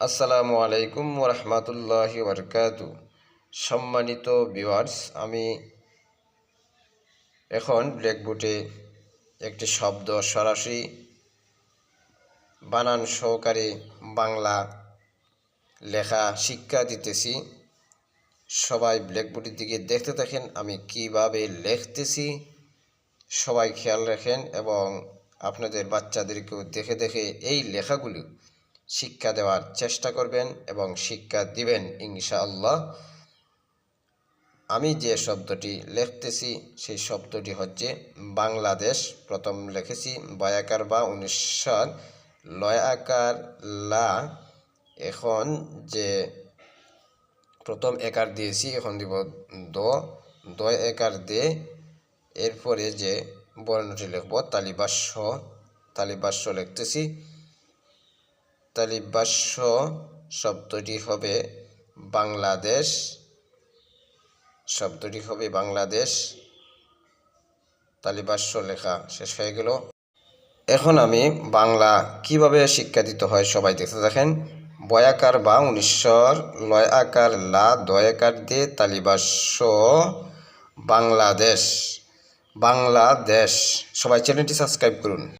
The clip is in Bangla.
আসসালামু আলাইকুম রহমতুল্লাহি বরকাতু সম্মানিত ভিউয়ার্স আমি এখন ব্ল্যাকবোর্ডে একটি শব্দ সরাসরি বানান সহকারে বাংলা লেখা শিক্ষা দিতেছি। সবাই ব্ল্যাকবোর্ডের দিকে দেখতে থাকেন, আমি কীভাবে লিখতেছি সবাই খেয়াল রাখেন এবং আপনাদের বাচ্চাদেরকেও দেখে দেখে এই লেখাগুলি শিক্ষা দেওয়ার চেষ্টা করবেন এবং শিক্ষা দিবেন, ইনশাআল্লাহ। আমি যে শব্দটি লিখতেছি, সেই শব্দটি হচ্ছে বাংলাদেশ। প্রথম লিখেছি, বয়াকার বা উনিশশো লয় আকার লা। এখন যে প্রথম একার দিয়েছি, এখন দিব দ। দ একার দে। এরপরে যে বর্ণটি লিখব, তালিবাস্য। তালিবাস্য লিখতেছি। তালিবাস্য শব্দটি হবে বাংলাদেশ। শব্দটি হবে বাংলাদেশ। তালিবাস্য লেখা শেষ হয়ে গেল। এখন আমি বাংলা কীভাবে শিক্ষা দিতে হয় সবাই দেখতে দেখেন বয়াকার বা উনিশ্বর, লয় আকার, লা দয়াকার দে তালিবাস্য বাংলাদেশ। বাংলাদেশ। সবাই চ্যানেলটি সাবস্ক্রাইব করুন।